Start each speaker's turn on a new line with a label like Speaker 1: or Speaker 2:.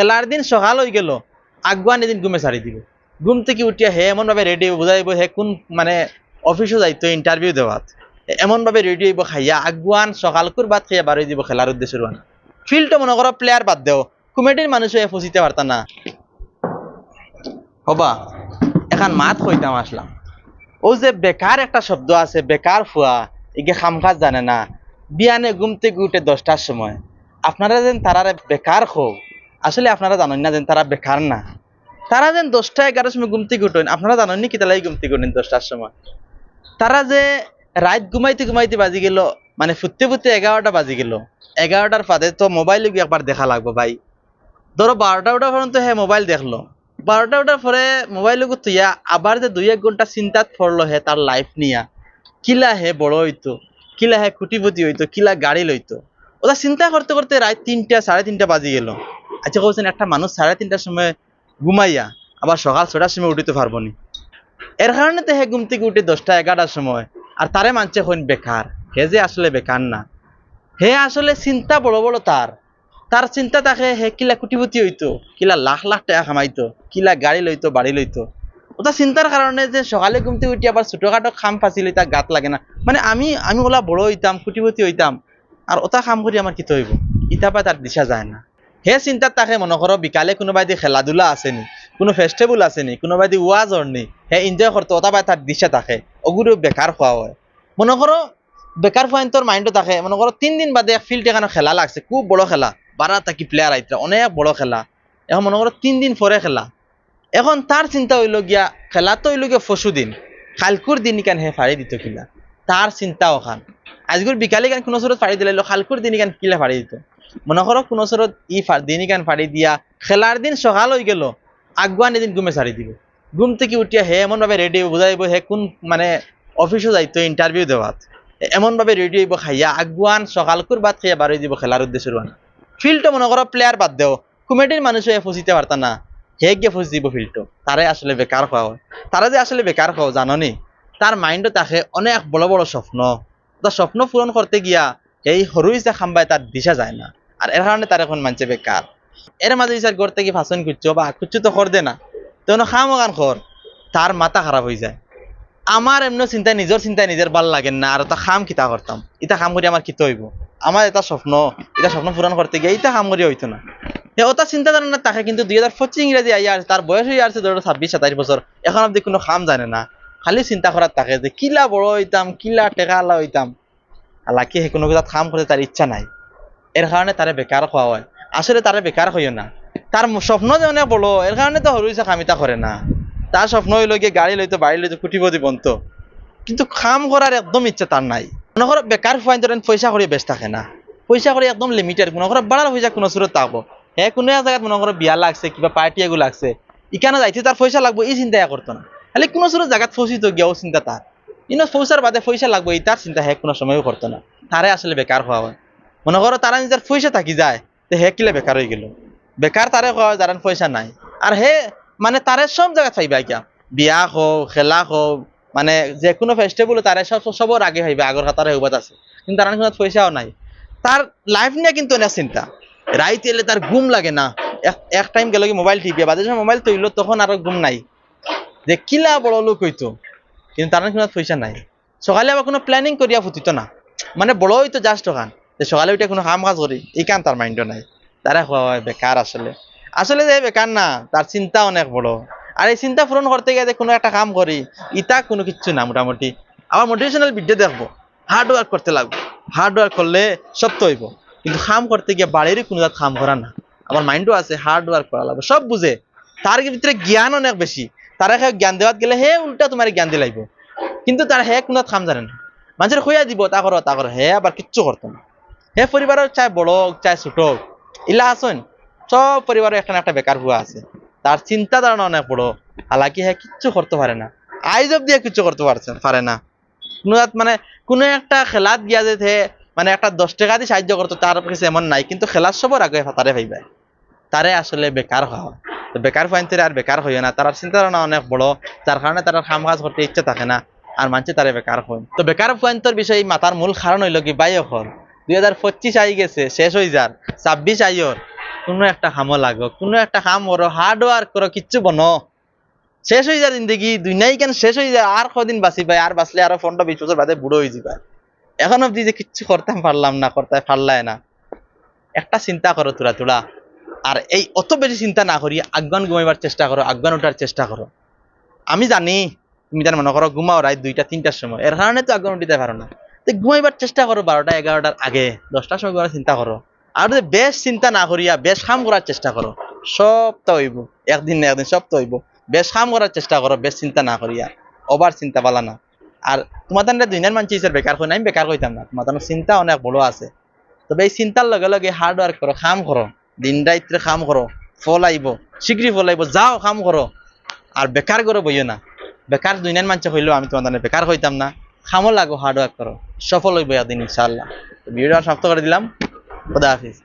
Speaker 1: খেলার দিন সকাল হয়ে গেল আগুয়ান এদিন ঘুমে ছাড়ি দিব। ঘুম থেকে উঠিয়া হে এমন ভাবে রেডি বুঝাইব হে কোন মানে অফিসও যাইতো ইন্টারভিউ দেওয়াত এমন ভাবে রেডি হইব খাইয়া আগুয়ান সকাল কুর বাদ খাইয়া বারোই দিব খেলার উদ্দেশ্যে রোয়ানা ফিল্ডটা মনে করো প্লেয়ার বাদ দেও। কমিটির মানুষ হয়ে ফুসিতে পারতা না। হবা, এখন মাত কইতাম আসলাম ও যে বেকার একটা শব্দ আছে বেকার ফুয়া এগে খামখাজ জানে না। বিয়ানে ঘুম থেকে উঠে দশটার সময়। আপনারা যেন তারা বেকার হোক আসলে আপনারা জানেন না যেন তারা বেকার না। তারা যেন দশটা এগারোটার সময় ঘুম থেকে উঠেন, আপনারা জানেন কি তালাই ঘুম থেকে দশটার সময়? তারা যে রাত ঘুমাইতে ঘুমাইতে বাজি গেল মানে ফুটতে ফুটতে এগারোটা বাজি গেল। এগারোটার ফাঁদে তো মোবাইল একবার দেখা লাগবো ভাই। ধরো বারোটা ওটা পর্যন্ত হ্যাঁ মোবাইল দেখল। বারোটা ওটার পরে মোবাইল তুইয়া আবার যে দুই এক ঘণ্টা চিন্তাত পড়ল হে তার লাইফ নিয়া। কিলা হে বড় হইতো, কিলা হে খুঁটিপুটি হইতো, কিলা গাড়ি লইতো। ওটা চিন্তা করতে করতে রাত তিনটা, সাড়ে তিনটা বাজি গেল। আচ্ছা কইছেন একটা মানুষ সাড়ে তিনটার সময় ঘুমাইয়া, আবার সকাল ছটার সময় উঠিতে পারব নি? এর কারণে তো হে ঘুম থেকে উঠে দশটা এগারোটার সময় আর তারে মানছে হইন বেকার হে যে আসলে বেকার না। হে আসলে চিন্তা বড় বড় তার তার চিন্তা থাকে হে কিলা কুটিপুতি হইতো, কিলা লাখ লাখ টাকা কামাইতো, কিলা গাড়ি লইতো বাড়ি লইতো। ওটা চিন্তার কারণে যে সকালে ঘুম থেকে উঠি আবার ছোটখাটো খাম ফাঁসি লইতা গাত লাগে না। মানে আমি আমি ওলা বড় হইতাম, কুটিপুতি হইতাম আর ওটা কাম করি আমার কি হইব ইটা পায় তার দিশা যায় না। হে চিন্তাত তাকে মনে করো বিকালে কোনোবাই দি খেলাধুলা আসেনি, কোনো ফেস্টিভেল আসেনি, কোনোবাই দি ওয়াজ অরনি হে এনজয় করতো ওটা পায় তার দিশা থাকে ওগুলো বেকার খোৱা হয়। মনে করো বেকার পয়েন্টর মাইন্ডও থাকে মনে করো তিন দিন বাদে ফিল্ড এখানে খেলা লাগছে, খুব বড় খেলা বারা থাকি প্লেয়ার আইতে অনেক বড় খেলা। এখন মনে করো তিন দিন পরে খেলা। এখন তার চিন্তা হইল গিয়া খেলা তো হইল গিয়া ফসু দিন খালকুর দিন ইকান হে ফাড়ি দিত কিলা তার চিন্তা ওখান আজগুর বিকালে গান কোনো সরত ফাড়ি দিলে খালকুর দিন ইকান কিলা ফাড়ি দিত। মনে করো কোনো সরত ই ফা- দিন ইকান ফাড়ি দিয়া খেলার দিন সকাল হয়ে গেল আগুয়ান এদিন ঘুমে ছাড়ি দিব। ঘুম থেকে উঠিয়া হে এমন ভাবে রেডি বুঝাইব হে কোন মানে অফিসও যাইতো ইন্টারভিউ দেওয়াত এমন ভাবে রেডি হইব খাইয়া আগুয়ান সকাল কুর বাদ খাইয়া বারোই দিব খেলার উদ্দেশ্যে রোয়ানা ফিল্ডটা মনে করো প্লেয়ার বাদ দেও কমিটির মানুষ ফুসিতে পারতা না হে গিয়ে ফুসি দিব ফিল্ডটো। তারে আসলে বেকার হওয়া হয়। তারা যে আসলে বেকার হও জাননি? তার মাইন্ডও থাকে অনেক বড় বড় স্বপ্ন। তার স্বপ্ন পূরণ করতে গিয়া এই সরুই যে খাম্বায় তার দিশা যায় না। আর এর কারণে তার এখন মানছে বেকার। এর মাঝে বিচার করতে কি ফাঁসন খুঁজছো বা খুঁজছো তো কর দে না। তখন খাম গান কর তার মাথা খারাপ হয়ে যায়। আমার এমনি চিন্তা নিজের চিন্তা নিজের ভালো লাগে না আর এটা খাম কিতা করতাম। ইটা কাম করি আমার কিতো হইব। আমার এটা স্বপ্ন এটা স্বপ্ন পূরণ করতে গিয়ে ইটা কাম করি হইতো না। ওটা চিন্তা ধারণা তাকে কিন্তু দুই হাজার পঁচিশ ইংরেজি আইয়া তার বয়স হয়ে আছে ধরো ছাব্বিশ সাতাইশ বছর এখন অব্দি কোনো খাম জানে না। খালি চিন্তা করার তাকে যে কিলা বড় হইতাম, কিলা টেকা আলা হইতাম আলাকি সে কোনো কাম করতে তার ইচ্ছা নাই। এর কারণে তারে বেকার খোয়া হয়। আসলে তারে বেকার হইও না। তার স্বপ্ন যে অনেক বড় এর কারণে তো হরুইছে কামিতা করে না। তার স্বপ্ন হইল গিয়ে গাড়ি লইতো বাড়ি লইতো কুটিব বন্ত কিন্তু কাম করার একদম ইচ্ছা তার নাই। মনে করো বেকার পয়েন্ট ধরেন পয়সা করে বেশ থাকে না। পয়সা করে একদম লিমিটেড মনে করো বাড়ার পয়সা কোনো সুরত থাকব হে কোনো এক জায়গাত মনে করো বিয়া লাগছে, কিবা পার্টি এগুলো লাগছে। ইখানে যাইতে তার পয়সা লাগবো এই চিন্তা করতো না। খালি কোনো সুরত জায়গাত ফসিত গিয়াও চিন্তা তার কিন্তু পয়সার বাদে পয়সা লাগবো এই তার চিন্তা হে কোনো সময়ও করতো না। তারে আসলে বেকার হওয়া হয়। মনে করো তারা নিজের পয়সা থাকি যায়, তো হে কিলে বেকার হয়ে গেল? বেকার তারে কয় যারা পয়সা নাই। আর হে মানে তারে সব জায়গা চাইবা কিয়া বিয়া হোক খেলা হোক মানে যে কোনো ফেস্টিভেল তারে সব সবর আগে হইবে আগর কাতার হইবাত আছে। কিন্তু তার কোনো পয়সাও নাই। তার লাইফ নিয়ে কিন্তু অনেক চিন্তা। রাইত এলে তার ঘুম লাগে না। এক- এক টাইম গেল কি মোবাইল টিপিয়া বাদে যখন মোবাইল তৈল, তখন আর ঘুম নাই। যে কিলা বড় লোক হইতো কিন্তু তার কোনো পয়সা নাই। সকালে আবার কোনো প্ল্যানিং করিয়া ফুটিত না। মানে বড় হইতো জাস্ট ওখান যে সকালে উঠে কোনো কাম কাজ করি এই কান তার মাইন্ডও নাই। তারা হয় বেকার আসলে আসলে যে বেকার না তার চিন্তা অনেক বড়। আর এই চিন্তা পূরণ করতে গিয়ে কোনো একটা কাম করি ইটা কোনো কিচ্ছু না মোটামুটি। আবার মোটিভেশনাল ভিডিও দেখব। হার্ড ওয়ার্ক করতে লাগবে। হার্ড ওয়ার্ক করলে সব তো হইব। কিন্তু কাম করতে গিয়ে বাড়িরই কোনো জাত কাম করা না। আমার মাইন্ডও আছে হার্ড ওয়ার্ক করা লাগবে। সব বুঝে তার ভিতরে জ্ঞান অনেক বেশি তারা জ্ঞান দেওয়াত গেলে হে উল্টা তোমার জ্ঞান দিলাইব কিন্তু তার হে কোনো কাম জানে না। মানুষের হইয়া দিব, তা করো তা করো হে, আবার কিচ্ছু করতো না। হে পরিবারের চাই বড় হোক চাই ছোট হোক ইলা আসুন সব পরিবারে একটা একটা বেকার হুয়া আছে। তার চিন্তা ধারণা অনেক বড়। হালাকি হ্যাঁ কিচ্ছু করতে পারে না। আইজ অব্দি হ্যাঁ কিচ্ছু করতে পারছে পারে না। কোনো মানে কোনো একটা খেলাত গিয়া যে হে মানে একটা দশ টাকা দিয়ে সাহায্য করতো, তার কাছে এমন নাই। কিন্তু খেলার সবর আগে তারে ভাইবে তারে আসলে বেকার হওয়া। তো বেকার পয়েন্টের আর বেকার হইও না। তার চিন্তা ধারণা অনেক বড়। যার কারণে তার কাম কাজ করতে ইচ্ছা থাকে না। আর মানুষে তারে বেকার হয় তো বেকার পয়েন্টের বিষয়ে মাতার মূল কারণ হইল কি বাই হল দুই হাজার পঁচিশ আই গেছে, শেষ হয়ে ছাব্বিশ কোনো একটা লাগো, কোনো একটা কাম করো কিচ্ছু বনো। শেষ হয়ে জিন্দগি দুনিয়াই কেন শেষ হয়ে যায়, আর কদিন বাঁচি পাই আর বাঁচলে আরও বিশ বছর বাদে বুড়ো হয়ে যাবে এখন অব্দি যে কিচ্ছু পারলাম না করতে না। একটা চিন্তা করো তোরা তোরা। আর এই অত বেশি চিন্তা না করি আজ্ঞান ঘুমাইবার চেষ্টা করো আজ্ঞান ওঠার চেষ্টা করো। আমি জানি, তুমি তার মনে করো, ঘুমাও রাত দুইটা, তিনটার সময়। এর কারণে তো আজ্ঞান উঠিতে পারো না। তো ঘুমাইবার চেষ্টা করো বারোটা, এগারোটার আগে, দশটার সময় ঘুমার চিন্তা করো। আর যদি বেশ চিন্তা না করিয়া, বেশ কাম করার চেষ্টা করো, সব তো হইব, একদিন না একদিন সব তো হইব। বেশ কাম করার চেষ্টা করো, বেশ চিন্তা না করিয়া ওভার চিন্তা পালা না। আর তোমার তাহলে দুনিয়ার মানুষ হিসেবে বেকার হয় না আমি বেকার হইতাম না তোমার চিন্তা অনেক বড় আছে। তবে এই চিন্তার লগে লগে হার্ড ওয়ার্ক করো কাম করো, দিন রাত্রে কাম করো, ফল আইব, শীঘ্রই ফল আইব, যাও কাম করো। আর বেকার করে বইও না। বেকার দুনিয়ার মানুষ হইলেও আমি তোমার বেকার হইতাম না। খামো লাগো হার্ড ওয়ার্ক করো। সফল হইব একদিন ইনশাআল্লাহ। ভিডিওটা সমাপ্ত করে দিলাম। খুদা হাফিজ।